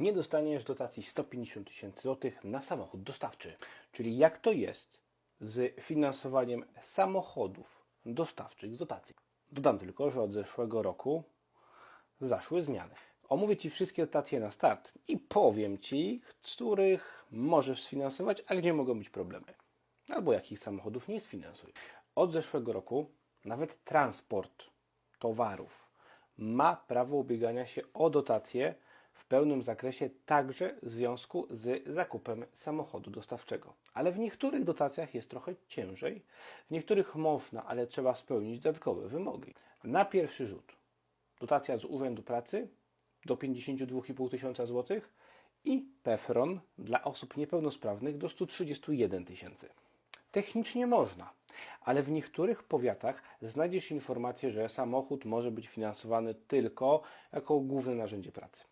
nie dostaniesz dotacji 150 tysięcy złotych na samochód dostawczy. Czyli jak to jest z finansowaniem samochodów dostawczych z dotacji? Dodam tylko, że od zeszłego roku zaszły zmiany. Omówię Ci wszystkie dotacje na start i powiem Ci, których możesz sfinansować, a gdzie mogą być problemy. Albo jakich samochodów nie sfinansuj. Od zeszłego roku nawet transport towarów ma prawo ubiegania się o dotacje w pełnym zakresie także w związku z zakupem samochodu dostawczego. Ale w niektórych dotacjach jest trochę ciężej, w niektórych można, ale trzeba spełnić dodatkowe wymogi. Na pierwszy rzut dotacja z Urzędu Pracy do 52,5 tysiąca złotych i PEFRON dla osób niepełnosprawnych do 131 tysięcy. Technicznie można, ale w niektórych powiatach znajdziesz informację, że samochód może być finansowany tylko jako główne narzędzie pracy.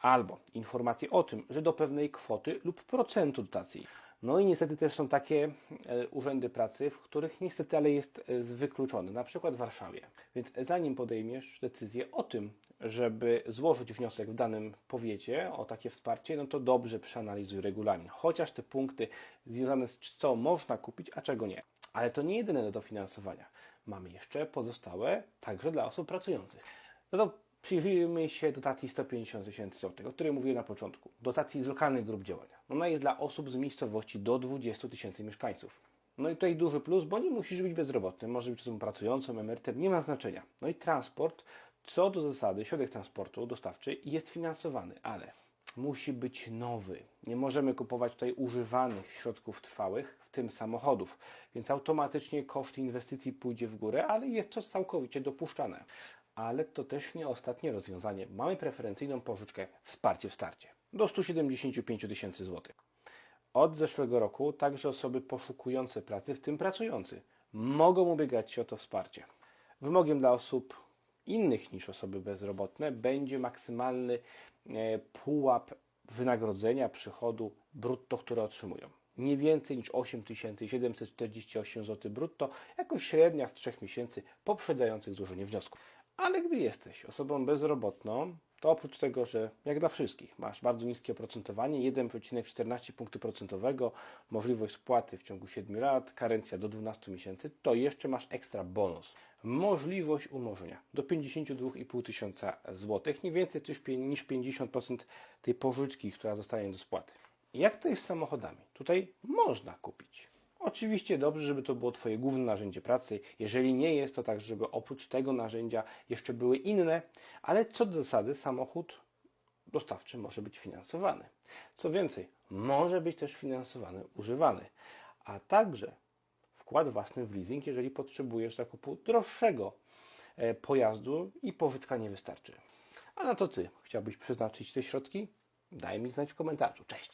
Albo informację o tym, że do pewnej kwoty lub procentu dotacji. No i niestety też są takie e, urzędy pracy, w których niestety ale jest e, wykluczony, na przykład w Warszawie. Więc zanim podejmiesz decyzję o tym, żeby złożyć wniosek w danym powiecie o takie wsparcie, no to dobrze przeanalizuj regulamin. Chociaż te punkty związane z co można kupić, a czego nie. Ale to nie jedyne do dofinansowania. Mamy jeszcze pozostałe także dla osób pracujących. No to przyjrzyjmy się dotacji 150 tysięcy złotych, o której mówiłem na początku. Dotacji z lokalnych grup działania. Ona jest dla osób z miejscowości do 20 tysięcy mieszkańców. No i tutaj duży plus, bo nie musisz być bezrobotnym, może być osobą pracującą, emerytem, nie ma znaczenia. No i transport, co do zasady, środek transportu dostawczy jest finansowany, ale musi być nowy. Nie możemy kupować tutaj używanych środków trwałych, w tym samochodów, więc automatycznie koszt inwestycji pójdzie w górę, ale jest to całkowicie dopuszczane. Ale to też nie ostatnie rozwiązanie. Mamy preferencyjną pożyczkę wsparcie w starcie do 175 tysięcy złotych. Od zeszłego roku także osoby poszukujące pracy, w tym pracujący, mogą ubiegać się o to wsparcie. Wymogiem dla osób innych niż osoby bezrobotne będzie maksymalny e, pułap wynagrodzenia, przychodu brutto, które otrzymują. Nie więcej niż 8748 zł brutto, jako średnia z 3 miesięcy poprzedzających złożenie wniosku. Ale gdy jesteś osobą bezrobotną, to oprócz tego, że jak dla wszystkich masz bardzo niskie oprocentowanie, 1,14 punktu procentowego, możliwość spłaty w ciągu 7 lat, karencja do 12 miesięcy, to jeszcze masz ekstra bonus. Możliwość umorzenia do 52,5 tysiąca złotych, nie więcej niż 50% tej pożyczki, która zostanie do spłaty. Jak to jest z samochodami? Tutaj można kupić. Oczywiście dobrze, żeby to było Twoje główne narzędzie pracy. Jeżeli nie jest, to tak, żeby oprócz tego narzędzia jeszcze były inne, ale co do zasady samochód dostawczy może być finansowany. Co więcej, może być też finansowany używany, a także wkład własny w leasing, jeżeli potrzebujesz zakupu droższego e, pojazdu i pożyczka nie wystarczy. A na co Ty chciałbyś przeznaczyć te środki? Daj mi znać w komentarzu. Cześć!